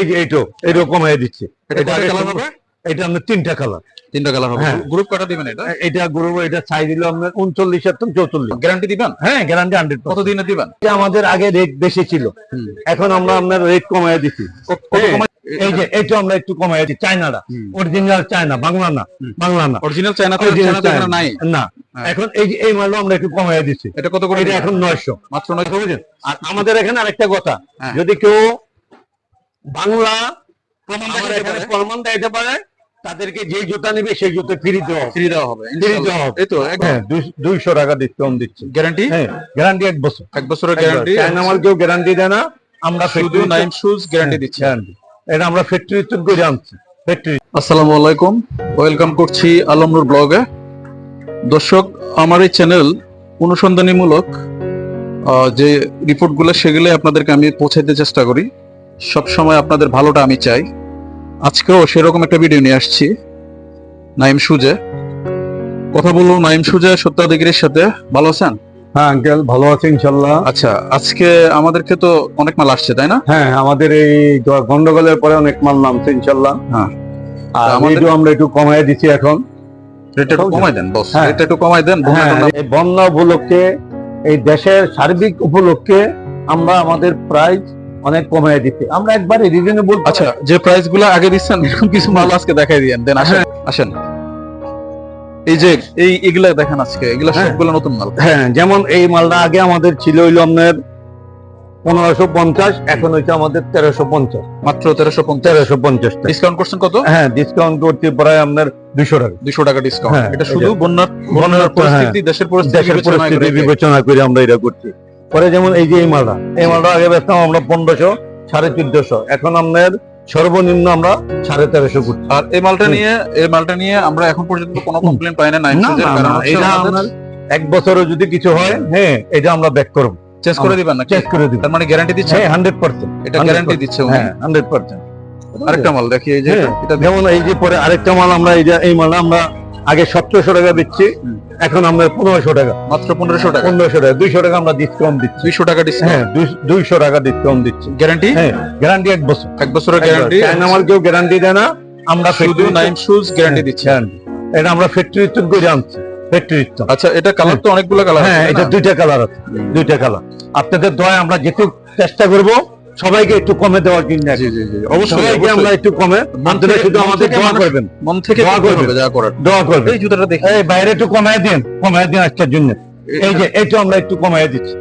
এই যে এইটো এইটো কমাই দিচ্ছি। এটা আপনার তিনটা কালার তিনটা কালার হবে। হ্যাঁ। গ্রুপ কটা দিবেন এটা? এটা গ্রুপ এটা দিল আপনার উনচল্লিশ আর চৌচল্লিশ। গ্যারান্টি দিবেন? হ্যাঁ গ্যারান্টি হান্ড্রেড কত দিনে দিবেন? এটা আমাদের আগে রেট বেশি ছিল। এখন আমরা আপনার রেট কমাই হ্যাঁ, কমাই এই যে এটা আমরা একটু কমাই দিচ্ছি। চায়নাটা। অরিজিনাল চায়না বাংলা না বাংলা না। অরিজিনাল চায়না তো। নাই। না। হ্যাঁ। এখন এই যে এই মালটা আমরা একটু কমাই দিচ্ছি। এটা কত করে এটা এখন নয়শো। মাত্র নয়শো? বুঝলেন? আর আমাদের এখানে আরেকটা কথা। হ্যাঁ। যদি কেউ বাংলা প্রমাণ পারে। দিতে পারে তাদেরকে যে জুতা নিবে সেই জুতো ফ্রি দেওয়া হবে। ফ্রি দেওয়া হবে ফ্রি দেওয়া হবে। এই তো হ্যাঁ দুই- দুইশো টাকা ডিসকাউন্ট দিচ্ছি। গ্যারান্টি? হ্যাঁ গ্যারান্টি এক বছর। এক বছরের গ্যারান্টি? মাল কেউ গ্যারান্টি দেয় না আমরা শুধু নাইম শুজ গ্যারান্টি দিচ্ছি। এটা আমরা ফ্যাক্টরি তৈরি করে আনছি। ফ্যাক্টরি আসসালামু আলাইকুম। ওয়েলকাম করছি আলমনুর ব্লগে। দর্শক আমার এই চ্যানেল অনুসন্ধানীমূলক যে রিপোর্টগুলো সেগুলো আপনাদেরকে আমি পৌঁছাইতে চেষ্টা করি। সব সময় আপনাদের ভালোটা আমি চাই। আজকেও সেরকম একটা ভিডিও নিয়ে আসছি নাইম সুজে। কথা বলব নাইম সুজে সত্যাধিকারীর সাথে। ভালো আছেন? হ্যাঁ আঙ্কেল ভালো আছে ইনশাল্লাহ আচ্ছা আজকে আমাদেরকে তো অনেক মাল আসছে তাই না? হ্যাঁ আমাদের এই গন্ডগোলের পরে অনেক মাল নামছে ইনশাল্লাহ হ্যাঁ। আর আমাদের- আমরা একটু কমাই দিচ্ছি এখন। রেটটা একটু কমাই দেন বস হ্যাঁ। রেটটা একটু কমাই দেন হ্যাঁ, বন্যা উপলক্ষে এই দেশের সার্বিক উপলক্ষে আমরা আমাদের প্রাইস অনেক কমাই দিচ্ছি। আমরা একবারে রিজনেবল আচ্ছা যে প্রাইসগুলো আগে দিচ্ছেন এরকম কিছু মাল আজকে দেখাই দিয়েন দেন আসেন আসেন। এই যে এই এগুলা দেখেন আজকে এগুলা হ্যাঁ। সবগুলো নতুন মাল। হ্যাঁ যেমন এই মালটা আগে আমাদের ছিল হইল আপনার পনেরোশো পঞ্চাশ এখন হচ্ছে আমাদের তেরোশো পঞ্চাশ। মাত্র তেরোশো তেরোশো পঞ্চাশ ডিসকাউন্ট করছেন কত? হ্যাঁ ডিসকাউন্ট করতে প্রায় আপনার দুশো টাকা। দুশো টাকা ডিসকাউন্ট হ্যাঁ, এটা শুধু বন্যার বন্যার পরিস্থিতি দেশের পরিস্থিতি বিবেচনা করে আমরা এটা করছি। পরে যেমন এই যে এই মালটা এই মালটা আগে বেচতাম আমরা পনেরোশো সাড়ে চোদ্দশো। এখন আপনার সর্বনিম্ন আমরা সাড়ে তেরোশো করছি। আর এই মালটা নিয়ে এই মালটা নিয়ে আমরা এখন পর্যন্ত কোনো কমপ্লেন পাই না না, না, না, আমাদের এক বছরও যদি কিছু হয় হ্যাঁ। এটা আমরা ব্যাক করব। চেঞ্জ করে দিবেন নাকি? চেক করে দিব। তার মানে গ্যারান্টি দিচ্ছে হ্যাঁ হান্ড্রেড পার্সেন্ট এটা গ্যারান্টি দিচ্ছে হ্যাঁ হান্ড্রেড পার্সেন্ট আরেকটা মাল দেখি এই যে হ্যাঁ, এটা যেমন এই যে পরে আরেকটা মাল আমরা এই যে এই মালটা আমরা আগে সতেরোশো টাকা দিচ্ছি। এখন আমরা পনেরোশো টাকা। মাত্র পনেরোশো টাকা? পনেরোশো টাকা দুইশো টাকা আমরা ডিসকাউন্ট দিচ্ছি। দুইশো টাকা ডিসকাউন্ট হ্যাঁ দুইশো টাকা ডিসকাউন্ট দিচ্ছি। গ্যারান্টি হ্যাঁ গ্যারান্টি এক বছর। এক বছরের গ্যারান্টি মাল কেউ গ্যারান্টি দেয় না আমরা শুধু নাইম শুজ গ্যারান্টি দিচ্ছে। guarantee। এটা আমরা ফ্যাক্টরি আনছি ফ্যাক্টরি আচ্ছা এটা কালার তো অনেকগুলো কালার হ্যাঁ এটা দুইটা কালার আছে দুইটা কালার আপনাদের দয় আমরা যেটুকু চেষ্টা করব সবাইকে একটু কমে দেওয়ার জন্য জি জি জি অবশ্যই আমরা একটু কমে। আপনারা শুধু আমাদের দোয়া করবেন। মন থেকে দোয়া করবেন। যা করার। দোয়া করবেন। এই জুতাটা দেখি। এই বাইরে একটু কমায় দেন। কমায় দেন আজকের জন্য। এই যে এটা আমরা একটু কমায় দিচ্ছি।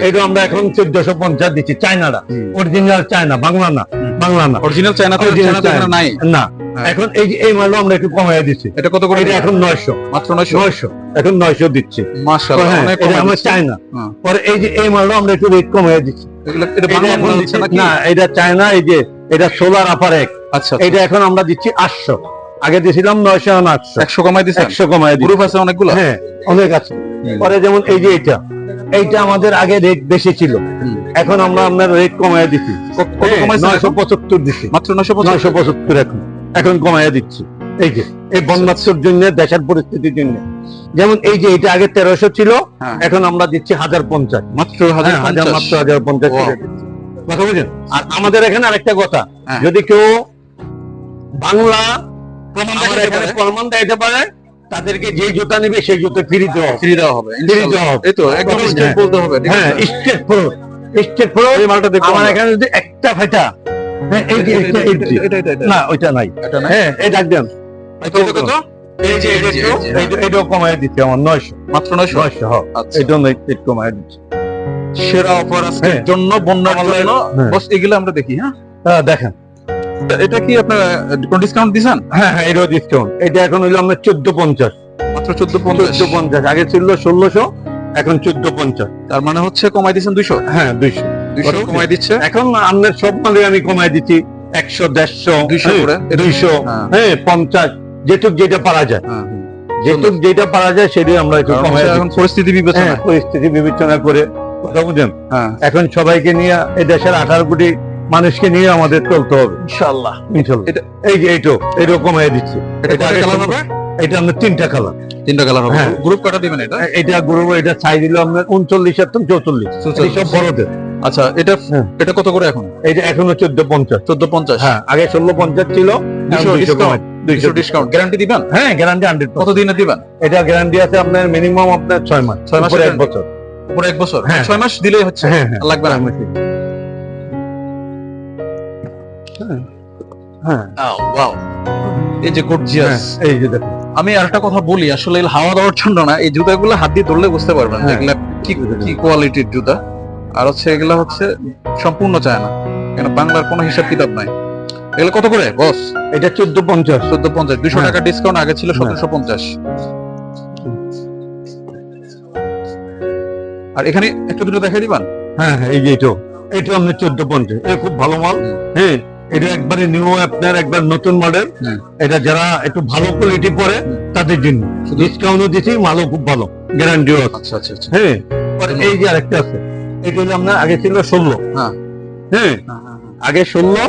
এটা আমরা এখন চোদ্দশো পঞ্চাশ দিচ্ছি। চায়নাটা। অরিজিনাল চায়না বাংলা না। বাংলা না। Original China. তো নাই? না। এখন এই এই মালটা আমরা একটু কমায় দিচ্ছি। এটা কত করে এখন নয়শো। মাত্র 900 নয়শো। এখন নয়শো দিচ্ছি। মাশাআল্লাহ হ্যাঁ, আমরা চায়না হ্যাঁ। পরে এই যে এই মালটা আমরা একটু রেট কমায় দিচ্ছি। এটা এটা বাংলা মাল দিচ্ছি- নাকি? না এটা চায়না এই যে এটা সোলার আপার এক আচ্ছা এটা এখন আমরা দিচ্ছি আটশো। আগে দিয়েছিলাম নয়শো আটশো। 100 কমাই দিছেন? একশো কমায় দিচ্ছি। গ্রুপ আছে অনেকগুলো? হ্যাঁ অনেক আছে। পরে যেমন এই যে এটা এইটা আমাদের আগে রেট বেশি ছিল। এখন আমরা আপনার রেট কমায় দিচ্ছি। হ্যাঁ, নয়শো পঁচাত্তর দিচ্ছি। মাত্র 950 নয়শো পঁচাত্তর এখন। এখন কমায় দিচ্ছি। এই যে এই বন্যাত্মর জন্য দেশের পরিস্থিতির জন্য। যেমন এই যে এটা আগে তেরোশো ছিল হ্যাঁ। এখন আমরা দিচ্ছি হাজার পঞ্চাশ। মাত্র হ্যাঁ, হাজার মাত্র হাজার পঞ্চাশ। কথা বুঝেন আর আমাদের এখানে আরেকটা কথা হ্যাঁ। যদি কেউ বাংলা প্রমাণ দিতে পারে? তাদেরকে যে জুতা নিবে সেই জুতো ফ্রি দেওয়া হবে। ফ্রি দেওয়া হবে ফ্রি দেওয়া হবে। এই তো একদম হ্যাঁ। বলতে হবে হ্যাঁ স্টেট প্রো স্টেট প্রো এই মালটা দেখো আমার এখানে যদি একটা ফাইটা হ্যাঁ এই যে এটা- এটা এই যে। এটা- এটা- এটা- না ওইটা নাই। এই ডাক দেন। এটা কত কত? এই যে এই যে, এইটাও- এই যে, এইটা- এটাও কমায় দিচ্ছে আমার নয়শো। মাত্র 900 নয়শো এটাও কমায় দিচ্ছে। সেরা অফার। জন্য বন্যা জন্য। বস এগুলো আমরা দেখি দেখেন। এটা কি আপনার কোন ডিসকাউন্ট দিছেন হ্যাঁ হ্যাঁ এটাও ডিসকাউন্ট এটা এখন হইল আমরা চোদ্দ পঞ্চাশ। মাত্র 14 চোদ্দ পঞ্চাশ। আগে ছিল ষোলোশো এখন চোদ্দ পঞ্চাশ। তার মানে হচ্ছে কমাই দিছেন 200 হ্যাঁ দুইশো। 200 কমাই দিচ্ছে? এখন আপনার সব মালে আমি কমাই দিচ্ছি। একশো দেড়শো 200 দুইশো হ্যাঁ। হ্যাঁ। পঞ্চাশ যেটুক যেটা পারা যায়। হ্যাঁ যেটুক যেটা পারা যায় সেটাই আমরা একটু এখন পরিস্থিতি হ্যাঁ বিবেচনা পরিস্থিতি বিবেচনা করে কথা বুঝেন? হ্যাঁ। এখন সবাইকে নিয়ে এই দেশের আঠারো কোটি মানুষকে নিয়ে আমাদের চলতে হবে। ইনশাল্লাহ ইনশাল্লাহ এই যে এইটো এইটাও কমাই দিচ্ছি। এটা আপনার তিনটা কালার তিনটা কালার হবে। হ্যাঁ। গ্রুপ কটা দিবেন এটা? এটা গরু এটা সাইজ দিল আপনার উনচল্লিশ চৌচল্লিশ। চৌচল্লিশ। সব বড়দের। আচ্ছা এটা হ্যাঁ। এটা কত করে এখন? এটা এখনও চোদ্দ পঞ্চাশ চোদ্দ পঞ্চাশ হ্যাঁ আগে ষোলো পঞ্চাশ ছিল দুশো এখন 200 discount। কমাই- দুইশো ডিসকাউন্ট গ্যারান্টি দিবেন? হ্যাঁ গ্যারান্টি হান্ড্রেড কত দিনে দিবেন? এটা গ্যারান্টি আছে আপনার মিনিমাম আপনার ছয় মাস ছয় মাসের এক বছর। পুরো এক বছর? হ্যাঁ। ছয় মাস দিলেই হচ্ছে। হ্যাঁ হ্যাঁ। আর লাগবে না? হ্যাঁ। ওয়াও এই যে গর্জিয়াস এই যে দেখুন। আমি আরেকটা কথা বলি আসলে হাওয়া দেওয়ার জন্য না এই জুতাগুলো হাত দিয়ে ধরলে বুঝতে পারবেন হ্যাঁ। কি কোয়ালিটির জুতা। আর হচ্ছে এগুলা হচ্ছে সম্পূর্ণ চায় না। কেন? বাংলার কোনো হিসাব কিতাব নাই। এগুলো কত করে বস? এটা চোদ্দ পঞ্চাশ। চোদ্দ পঞ্চাশ। দুশো হ্যাঁ। টাকা ডিসকাউন্ট আগে ছিল সতেরোশো পঞ্চাশ। আর এখানে একটা দুটো দেখাই দিবান? হ্যাঁ হ্যাঁ এই যে এটাও এটা আপনার চোদ্দ পঞ্চাশ। এটা খুব ভালো মাল। হ্যাঁ এটা একবারে নিউ আপনার একবার নতুন মডেল এটা যারা একটু ভালো কোয়ালিটি পরে। তাদের জন্য। ডিসকাউন্টও দিচ্ছি মালও খুব ভালো। গ্যারান্টিও আছে। আচ্ছা আচ্ছা আচ্ছা। হ্যাঁ। এই যে আরেকটা আছে। এটা হলো আপনার আগে ছিল ষোলো। হ্যাঁ। হ্যাঁ? আগে ষোলো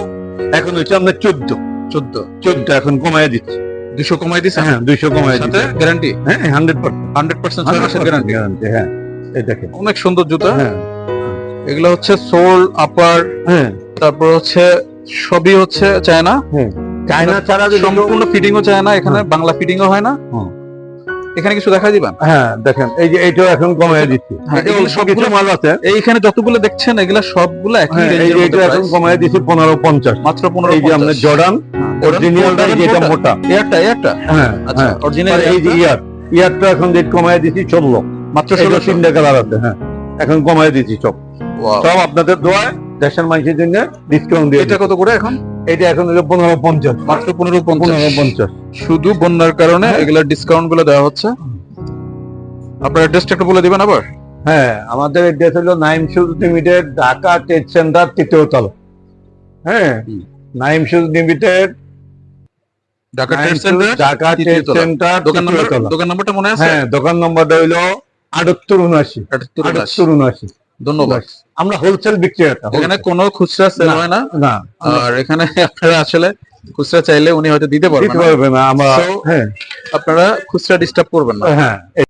এখন হচ্ছে আপনার চোদ্দ। চোদ্দ। চোদ্দ এখন কমায় দিচ্ছে। দুশো কমাই দিছে? হ্যাঁ দুইশো কমায় দিচ্ছে গ্যারান্টি হ্যাঁ hundred percent hundred percent guarantee guarantee হ্যাঁ। এই দেখেন। অনেক সুন্দর জুতা। হ্যাঁ। এগুলো হচ্ছে সোল আপার হ্যাঁ। তারপর হচ্ছে সবই হচ্ছে চায়না। চায়না ছাড়া সম্পূর্ণ ফিটিংও চায় না এখানে বাংলা ফিটিংও হয় না। এখানে কিছু দেখা দিবেন? হ্যাঁ দেখেন এই যে এইটাও এখন কমায় দিচ্ছি। হ্যাঁ, সবগুলো- মাল আছে। এইখানে যতগুলো দেখছেন এগুলা সবগুলো একই হ্যাঁ এই যে এটা এখন কমায় দিচ্ছি পনেরো পঞ্চাশ। মাত্র পনেরো এই যে আপনার জর্ডান অরিজিনাল যেটা মোটা? এয়ারটা এয়ারটা? হ্যাঁ আচ্ছা হ্যাঁ অরিজিনাল এই যে ইয়ার ইয়ারটা এখন রেট কমায় দিচ্ছি ষোলো। মাত্র ষোলোশো। তিনটা কালার আছে হ্যাঁ। এখন কমায় দিচ্ছি সব। সব আপনাদের দোয়ায় দেশের মানুষের জন্য ডিসকাউন্ট দিয়ে এটা কত করে এখন? এটা এখন হলো পনেরো পঞ্চাশ। মাত্র পনেরো পনেরো পঞ্চাশ। শুধু বন্যার কারণে হ্যাঁ। এগুলা ডিসকাউন্টগুলো দেওয়া হচ্ছে। আপনার অ্যাড্রেসটা একটু বলে দিবেন আবার? হ্যাঁ আমাদের এড্রেস হলো Naim shoes limited Dhaka trade centre তৃতীয় তলা। হ্যাঁ Naim shoes limited Dhaka trade centre Dhaka trade centre দোকান নাম্বার দোকান নাম্বারটা মনে আছে? হ্যাঁ দোকান নম্বরটা হইল আটাত্তর উনআশি। আটাত্তর উনআশি। ধন্যবাদ। আমরা হোলসেল বিক্রেতা এখানে কোনো খুচরা সেল হয় না। না আর এখানে আপনারা আসলে খুচরা চাইলে উনি হয়তো দিতে পারবেন না। আমরা হ্যাঁ। আপনারা খুচরা ডিস্টার্ব করবেন না। হ্যাঁ।